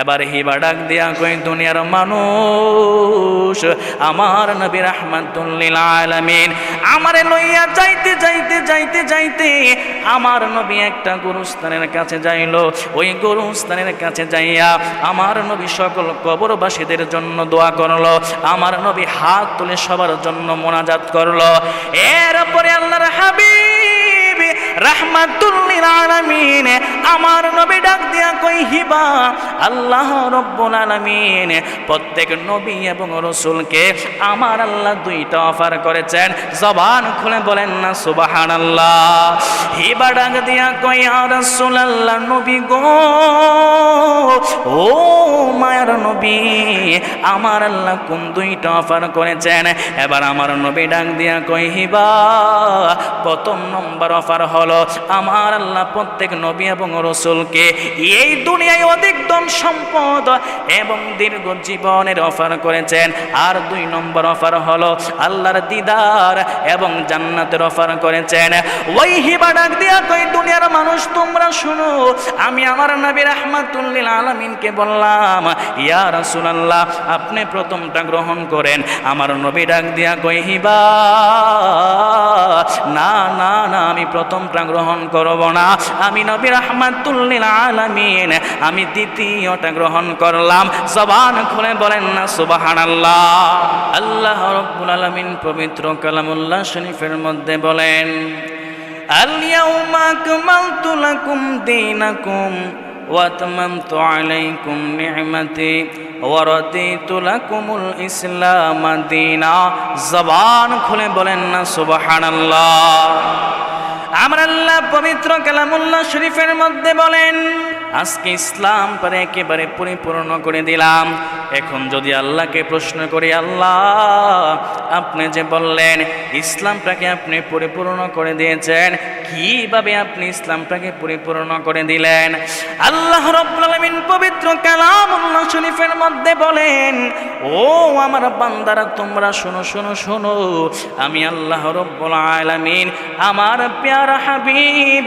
এবার হিবা ডাক দিয়া কই, দুনিয়ার মানুষ, আমার নবী রহমাতুল্লিল আলামিন, আমারে লইয়া যাইতে যাইতে যাইতে যাইতে আমার নবী একটা গুরুস্থানের কাছে যাইল। ওই গুরুস্থানের কাছে যাইয়া আমার নবী সকল কবরবাসীদের জন্য দোয়া করল, আমার নবী হাত তুলে সবার জন্য মোনাজাত করল। এরপরে আল্লাহর হাবিব রাহমাতুল্লিল আলামিন আমার নবী ডাক দিয়া কই হিবা? আল্লাহ রব্বুল আলামিন প্রত্যেক নবী এবং রসুলকে আমার আল্লাহ দুইটা অফার করেছেন। জবান খুলে বলেন না, সুবহানাল্লাহ। হিবা ডাক দিয়া কই আর রাসূলুল্লাহ, নবী গো, ও মায়ার নবী, আমার আল্লাহ কোন দুইটা অফার করেছেন? এবার আমার নবী ডাক দিয়া কই, হিবা, প্রথম নম্বর অফার হলো, আমার আল্লাহ প্রত্যেক নবী এবং রসুলকে, এই দুনিয়ায় অধিক ধন সম্পদ এবং দীর্ঘ জীবনের অফার করেছেন। আর দুই নম্বর অফার হলো আল্লাহর দিদার এবং জান্নাতের অফার করেছেন। ওই হিবা ডাক দিয়া কই দুনিয়ার মানুষ, তোমরা শুনো, আমি আমার নবী রহমাতুল্লিল আলমিনকে বললাম, ইয়া রাসূলুল্লাহ, আপনি প্রথমটা গ্রহণ করেন। আমার নবী ডাক দিয়া কই হিবা, না না না, আমি প্রথমটা গ্রহণ করব না। আমি নবী রহমাতুল্লিল আলামিন আমি দ্বিতীয়টা গ্রহণ করলাম জবান খুলে বলেন না সুবহানাল্লাহ আল্লাহ রব্বুল আলামিন পবিত্র কালামুল্লাহ শরীফের মধ্যে বলেন اليوم أكملت لكم دينكم وأتممت عليكم نعمتي ورضيت لكم الإسلام دينا জবান খুলে বলেন না সুবহানাল্লাহ আমার আল্লাহ পবিত্র কালামুল্লাহ শরীফের মধ্যে বলেন আজকে ইসলাম পরে একেবারে পরিপূর্ণ করে দিলাম। এখন যদি আল্লাহকে প্রশ্ন করি, আল্লাহ, আপনি যে বললেন, ইসলামটাকে আপনি পরিপূর্ণ করে দিয়েছেন, কীভাবে আপনি ইসলামটাকে পরিপূর্ণ করে দিলেন? আল্লাহ আলামিন পবিত্র কালামুল্লাহ শরীফের মধ্যে বলেন, ও আমার বান্দারা, তোমরা শোনো শোনো শোনো, আমি আল্লাহ রব্বুল আলামিন, আমার প্যারা হাবিব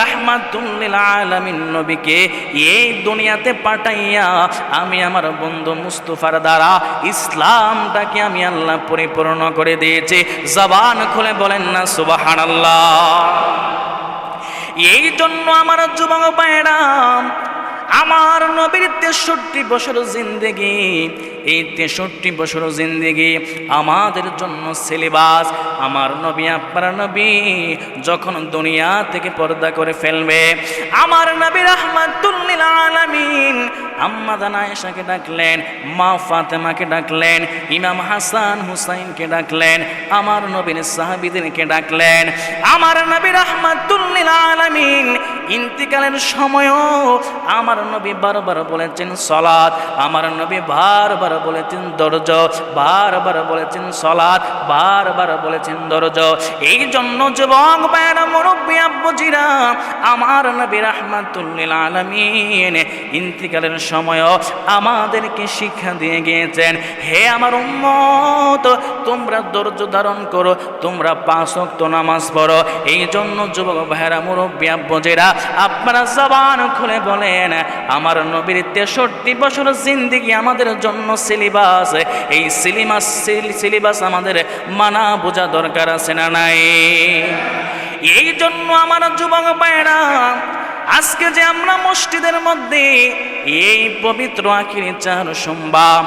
রাহমাতুল্লিল আলামিন নবীকে এই দুনিয়াতে পাঠাইয়া আমি আমার বন্ধু মুস্তফার দ্বারা ইসলামটাকে আমি আল্লাহ পরিপূর্ণ করে দিয়েছি। জবান খুলে বলেন না সুবাহান এই জন্য আমার যুবক পায়রাম আমার নবীর তেষট্টি বছর জিন্দেগি এই তেষট্টি বছর জিন্দেগি আমাদের জন্য সিলেবাস। আমার নবী, আপনার নবী যখন দুনিয়া থেকে পর্দা করে ফেলবে, আমার নবী রহমাতুল্লিল আলামিন আম্মা দানায়েশাকে ডাকলেন, মা ফাতেমাকে ডাকলেন, ইমাম হাসান হুসাইনকে ডাকলেন, আমার নবীর সাহাবিদেরকে ডাকলেন। আমার নবী রহমাতুল্লিল আলামিন ইন্তিকালের সময়ও আমার নবী বারবার বলেছেন সলাদ আমার নবী বারবার বলেছেন দরজ, বারবার বলেছেন সলাদ বারবার বলেছেন দরজ। এই জন্য যুবক বায়না মুরব্বী আব্বুজিরা, আমার নবী রহমাতুল্লিল আলামিন ইন্তিকালের সময়ও আমাদেরকে শিক্ষা দিয়ে গিয়েছেন, হে আমার উম্মত, তোমরা ধৈর্য ধারণ করো, তোমরা পাঁচ ওয়াক্ত নামাজ পড়ো। এই জন্য যুবক ভাইরা মুরব্বী আব্বুজিরা, আপনারা জবান খুলে বলেন, আমার নবীর তেষট্টি বছর জিন্দিগি আমাদের জন্য সিলেবাস, এই সিলেবাস সিলেবাস আমাদের মানা বোঝা দরকার আছে না নাই? এই জন্য আমার যুবক ভাইরা আজকে যে আমরা মসজিদের মধ্যে এই পবিত্র আখিরি চার সোমবার,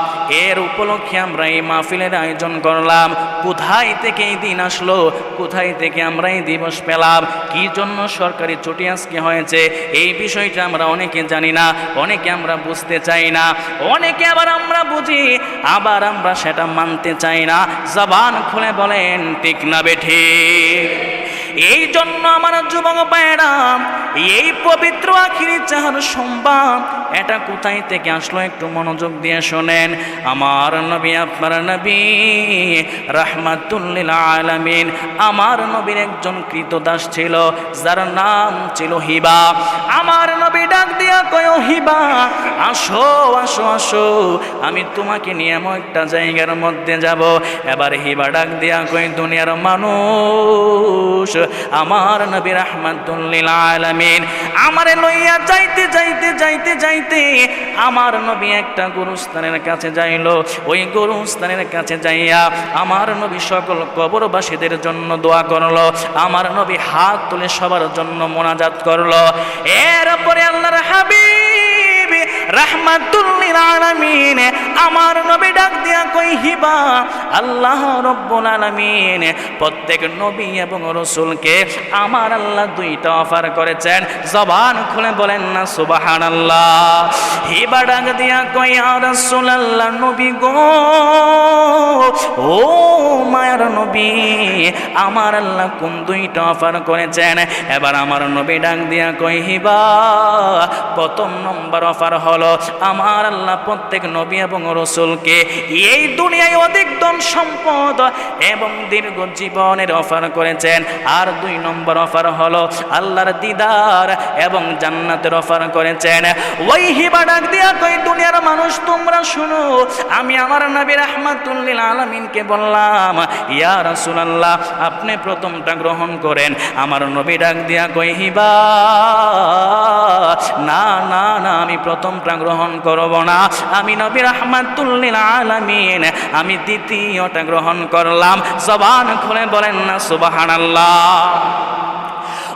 এর উপলক্ষে আমরা এই মাহফিলের আয়োজন করলাম। কোথায় থেকে এই দিন আসলো? কোথায় থেকে আমরা এই দিবস পেলাম? কি জন্য সরকারি ছুটি আজকে হয়েছে? এই বিষয়টা আমরা অনেকে জানি না, অনেকে আমরা বুঝতে চাই না, অনেকে আবার আমরা বুঝি, আবার আমরা সেটা মানতে চাই না। জবান খুলে বলেন, ঠিক না বেঠে এই জন্য আমার যুবক পায়রা এই পবিত্র আখিরি চাহার সোমবার এটা কোথায় থেকে আসলো একটু মনোযোগ দিয়ে শোনেন। আমার নবী, আপনার নবী রাহমাতুল্লিল আলামিন, আমার নবীর একজন কৃতদাস ছিল, যার নাম ছিল হিবা। আমার নবী ডাক দিয়া কয়, হিবা, আসো আসো আসো, আমি তোমাকে নিয়ে এমন একটা জায়গার মধ্যে যাব। এবার হিবা ডাক দিয়া কই দুনিয়ার মানুষ আমার নবী রহমাতুল্লিল আলমিন আমারে লইয়া যাইতে যাইতে যাইতে যাইতে আমার নবী একটা গুরুস্থানের কাছে যাইল। ওই গুরুস্থানের কাছে যাইয়া আমার নবী সকল কবরবাসীদের জন্য দোয়া করল। আমার নবী হাত তুলে সবার জন্য মোনাজাত করল। এরপরে আল্লাহর হাবিব রাহমাতুল্লিল আলামিন, আমার নবী ডাক দিয়া কই হিবা? আল্লাহ রব্বুল আলামিন, প্রত্যেক নবী এবং রসুলকে আমার আল্লাহ দুইটা অফার করেছেন। জবান খুলে বলেন না, সুবহানাল্লাহ। হিবা ডাক দিয়া কই আর রাসূলুল্লাহ, নবী গো, ও মায়ার নবী, আমার আল্লাহ কোন দুইটা অফার করেছেন? এবার আমার নবী ডাক দিয়া কই, হিবা, প্রথম নম্বর অফার হলো আমার আল্লাহ প্রত্যেক নবী এবং রসুলকে এই দুনিয়ায় অধিক সম্পদ এবং দীর্ঘ জীবনের অফার করেছেন। আর দুই নম্বর অফার হলো, আল্লাহর দিদার এবং জান্নাতের অফার করেছেন। ওই হিবা ডাক দিয়া কই দুনিয়ার মানুষ, তোমরা শুনো, আমি আমার নবী রাহমাতুল্লিল আলামিনকে বললাম, ইয়া রাসূলুল্লাহ, আপনি প্রথমটা গ্রহণ করেন। আমার নবী ডাক দিয়া কই হিবা, না না না, আমি প্রথমটা গ্রহণ করব না। আমি নবী রহমাতুল্লিল আলামিন, আমি দ্বিতীয়টা গ্রহণ করলাম। জবান খুলে বলেন না, সুবহানাল্লাহ।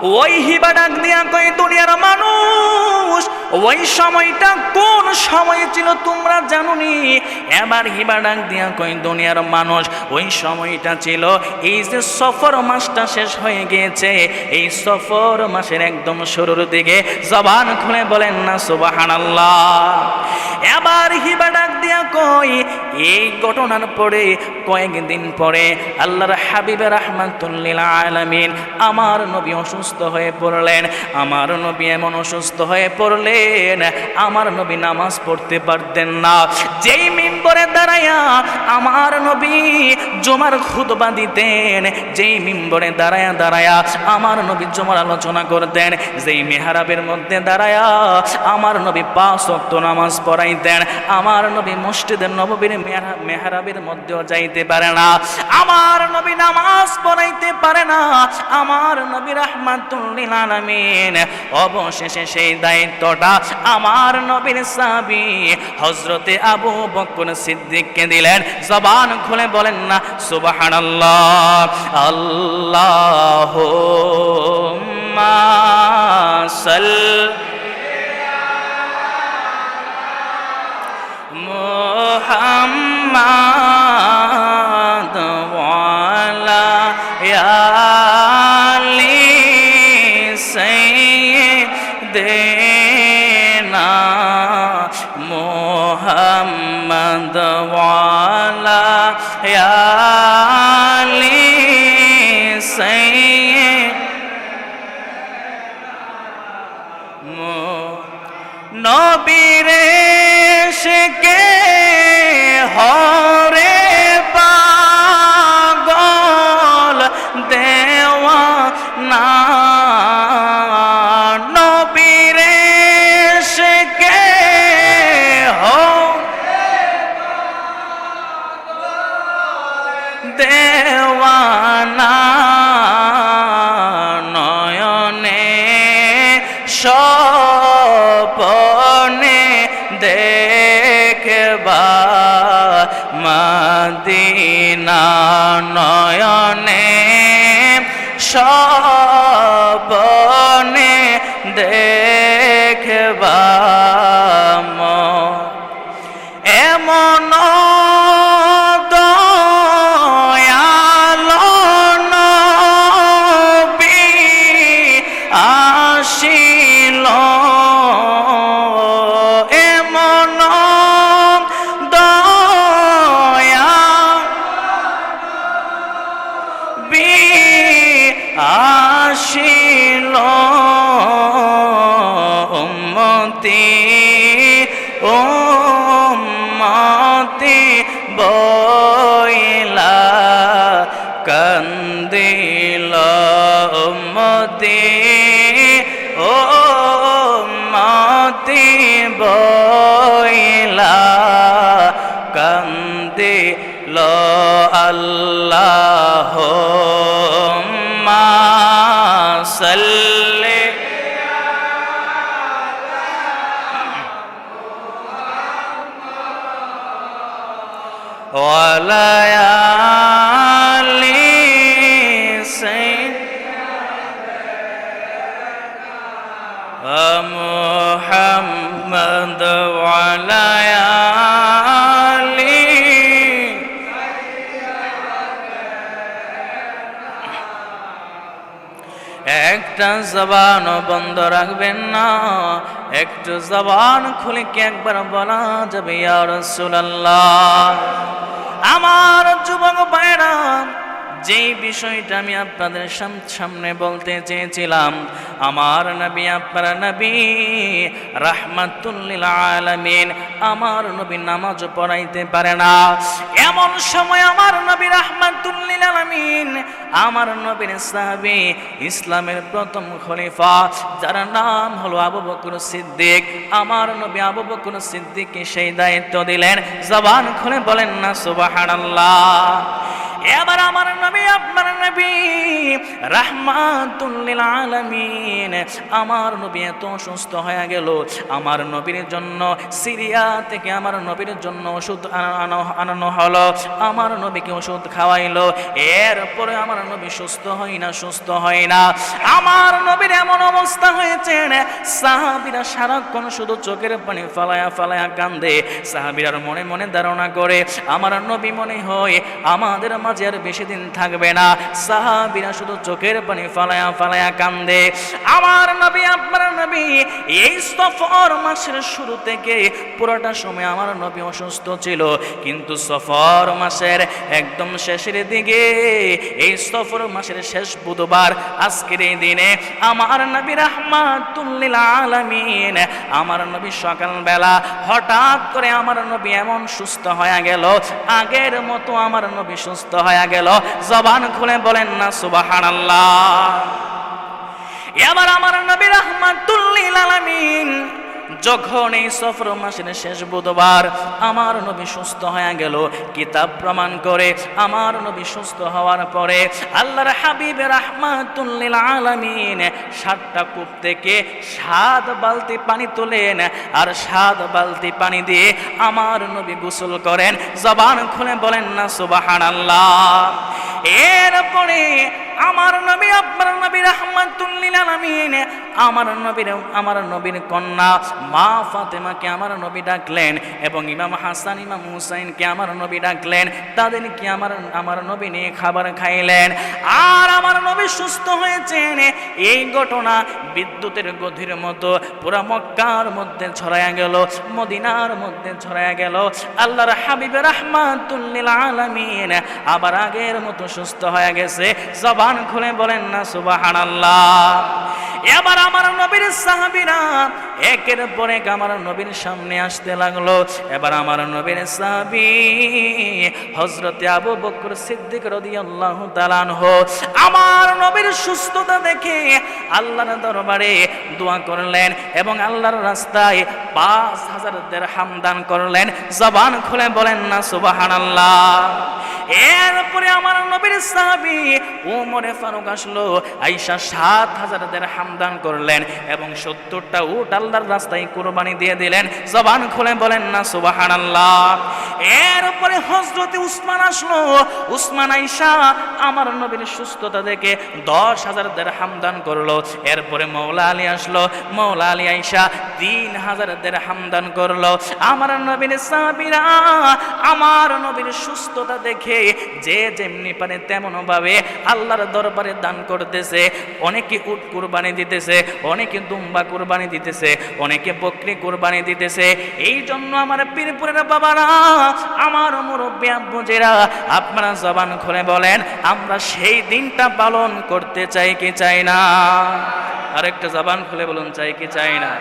ওই হিবা ডাক দিয়া কই দুনিয়ার মানুষ ওই সময়টা কোন সময় ছিল তোমরা জানুনি? এবার হিবা ডাক দিয়া কই, দুনিয়ার মানুষ, ওই সময়টা ছিল, এই যে সফর মাসটা শেষ হয়ে গিয়েছে, এই সফর মাসের একদম শুরুর দিকে জবান খুলে বলেন না, সুবহানাল্লাহ। এবার হিবা ডাক দিয়া কই, এই ঘটনার পরে, কয়েকদিন পরে আল্লাহর হাবিবের রহমাতুল্লিল আলামিন আমার নবী অসুস্থ হয়ে পড়লেন। আমার নবী এমন অসুস্থ হয়ে পড়লেন আমার নবী নামাজ পড়তে পারতেন না। যেই মিম্বরে দাঁড়ায়া আমার নবী জমার খুতবা দিতেন, যেই মিম্বরে দাঁড়ায়া দাঁড়ায়া আমার নবী জমার আলোচনা করতেন, যেই মেহারাবের মধ্যে দাঁড়ায়া আমার নবী পাঁচ ওয়াক্ত নামাজ পড়াইতেন, আমার নবী মসজিদের নববীর মেহরা- মেহরাবের মধ্যেও যাইতে পারে না। আমার নবী নামাজ পড়াইতে পারে না। আমার নবী রাহমাতুল্লিল আলামিন, অবশেষে সেই দায়িত্বটা আমার নবীর সাবি হজরতে আবু বকর সিদ্দিককে দিলেন। জবান খুলে বলেন না, সুবহানাল্লাহ আল্লাহ সাল মোহাম্মদ। মদিনা দিল আল্লাহ সাল্লে। ওয়ালায়া একটা জবান বন্ধ রাখবেন না। একটু জবান খুলে কি একবার বলা যাবে আর সুলাল্লাহ আমার যুবক ভাইরা যেই বিষয়টা আমি আপনাদের সামনে বলতে চেয়েছিলাম, আমার নবী, আপনার নবী রাহমাতুল্লিল আলামিন আমার নবী নামাজ পড়াইতে পারে না। এমন সময় আমার নবী রাহমাতুল্লিল আলামিন আমার নবীর সাহাবী ইসলামের প্রথম খলিফা, যার নাম হলো আবু বকর সিদ্দিক। আমার নবী আবু বকর সিদ্দিককে সেই দায়িত্ব দিলেন। জবান খুলে বলেন না, সুবহানাল্লাহ। এবার আমার নবী, আপনার নবী রাহমাতুল্লিল আলামিন, আমার নবী এত অসুস্থ হয়ে গেল। আমার নবীর জন্য সিরিয়া থেকে আমার নবীর জন্য ওষুধ আনা- আনা- আনানো হলো। আমার নবীকে ওষুধ খাওয়াইলো। এরপরে আমার নবী সুস্থ হয় না, সুস্থ হয় না। আমার নবীর এমন অবস্থা হয়েছে সাহাবিরা সারাক্ষণ শুধু চোখের পানি ফালায়া ফালায়া কান্দে। সাহাবিরার মনে মনে ধারণা করে, আমার নবী মনে হয় আমাদের আর বেশি দিন থাকবে না। সাহাবিরা শুধু চোখের পানি ফালায়া ফালায়া কান্দে। আমার নবী, আপনার নবী, এই সফর মাসের শুরু থেকে পুরোটা সময় আমার নবী অসুস্থ ছিল। কিন্তু সফর মাসের একদম শেষের দিকে, এই সফর মাসের শেষ বুধবার আজকের এই দিনে আমার নবী রাহমাতুল্লিল আলামিন, আমার নবী সকালবেলা হঠাৎ করে আমার নবী এমন সুস্থ হয়ে গেল। আগের মতো আমার নবী সুস্থ হয়ে গেল। জবান খুলে বলেন না সুবহানাল্লাহ। এবার আমার নবী রাহমাতুল্লিল আলামিন যখন এই সফর মাসের শেষ বুধবার, আমার নবী সুস্থ হয়ে গেল। কিতাব প্রমাণ করে আমার নবী সুস্থ হওয়ার পরে আল্লাহর হাবিব রাহমাতুল্লিল আলামিন সাতটা কূপ থেকে সাত বালতি পানি তোলেন আর সাত বালতি পানি দিয়ে আমার নবী গোসল করেন। জবান খুলে বলেন, না, সুবহানাল্লাহ। এরপরে আমার নবী আপনার নবী রাহমাতুল্লিল আলামিন, আমার নবীর আমার নবীর কন্যা মা ফাতেমাকে আমার নবী ডাকলেন এবং ইমাম হাসান, ইমাম হুসাইনকে আমার নবী ডাকলেন। তাদেরকে আমার আমার নবী নিয়ে খাবার খাইলেন। আর আমার নবী সুস্থ হয়েছেন এই ঘটনা বিদ্যুতের গতির মতো পুরা মক্কার মধ্যে ছড়ায়া গেল, মদিনার মধ্যে ছড়ায়া গেল। আল্লাহর হাবিব রাহমাতুল্লিল আলামিন আবার আগের মতো সুস্থ হয়ে গেছে। জবান খুলে বলেন না সুবাহান আল্লাহ এবার আমার নবীর সাহাবীরা একের পর এক আমার নবীর সামনে আসতে লাগল। এবার আমার নবীর সাবি হজরতে আবু বকর সিদ্দিক রদি আল্লাহ তালানহ আমার নবীর সুস্থতা দেখে আল্লাহর দরবারে দোয়া করলেন এবং আল্লাহর রাস্তায় পাঁচ হাজার দেড়হাম দান করলেন। জবান খুলে বলেন, না, সুবহানাল্লাহ। এরপরে আমার নবীর সাহাবী ওমরে ফারুক আসলো আইসা সাত হাজার দেড়হাম দান করলেন এবং সত্তরটা উট আল্লাহর রাস্তায় কুরবানি দিয়ে দিলেন। জবান খুলে বলেন, না, সুবহানাল্লাহ। এরপরে হজরতে উসমান আসলো। উসমান আইসা আমার নবীর সুস্থতা দেখে দশ হাজার দেড়হাম দান করল। এরপরে মৌলা আলী আসলো। মৌলা আলী আইসা তিন হাজার দেড়হাম দান করল। আমার নবীর সাহাবীরা, আমার নবীর সুস্থতা দেখে যে যেমনি পারে তেমন ভাবে আল্লাহর দরবারে দান করতেছে। অনেকে উট কুরবানি দিতেছে, অনেকে দুম্বা কুরবানি দিতেছে, অনেকে বকরি কুরবানি দিতেছে। এই জন্য আমার পীরপুরের বাবারা, আমার মুরব্বী আব্বুজেরা, আপনারা জবান খুলে বলেন, আমরা সেই দিনটা পালন করতে চাই কি চাই না? আরেকটা জবান খুলে বলুন, চাই কি চাই না?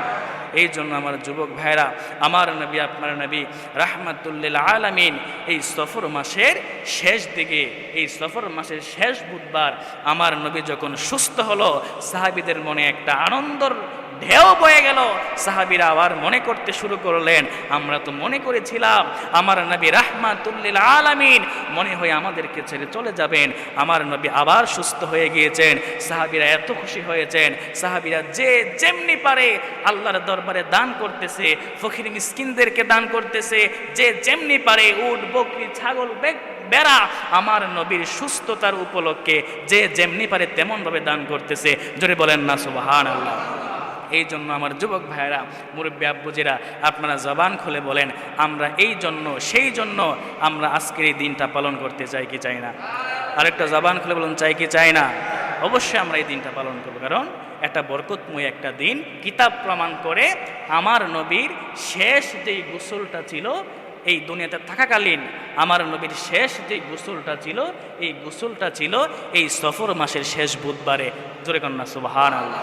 এই জন্য আমার যুবক ভাইরা, আমার নবী, আপনার নবী, রাহমাতুল্লিল আলামিন, এই সফর মাসের শেষ দিকে, এই সফর মাসের শেষ বুধবার আমার নবী যখন সুস্থ হলো, সাহাবিদের মনে একটা আনন্দর ঢেউ বয়ে গেল। সাহাবিরা আবার মনে করতে শুরু করলেন, আমরা তো মনে করেছিলাম আমার নবী রাহমাতুল্লিল আলামিন মনে হয় আমাদেরকে ছেড়ে চলে যাবেন। আমার নবী আবার সুস্থ হয়ে গিয়েছেন। সাহাবিরা এত খুশি হয়েছেন। সাহাবিরা যে যেমনি পারে আল্লাহর দরবারে দান করতেছে, ফকির মিসকিনদেরকে দান করতেছে। যে যেমনি পারে উট, বকরি, ছাগল বেগ বেড়া আমার নবীর সুস্থতার উপলক্ষে যে যেমনি পারে তেমনভাবে দান করতেছে। জোরে বলেন না সুবাহান আল্লাহ এই জন্য আমার যুবক ভাইয়েরা, মুরব্বী আব্বুজিরা, আপনারা জবান খুলে বলেন, আমরা এই জন্য, সেই জন্য আমরা আজকের এই দিনটা পালন করতে চাই কি চাই না? আরেকটা জবান খুলে বলুন, চাই কি চাই না? অবশ্যই আমরা এই দিনটা পালন করব, কারণ একটা বরকতময় একটা দিন। কিতাব প্রমাণ করে আমার নবীর শেষ যেই গোসলটা ছিল, এই দুনিয়াতে থাকাকালীন আমার নবীর শেষ যে গোসলটা ছিল, এই গোসলটা ছিল এই সফর মাসের শেষ বুধবারে। জোরে কন্যা সুবাহান আল্লাহ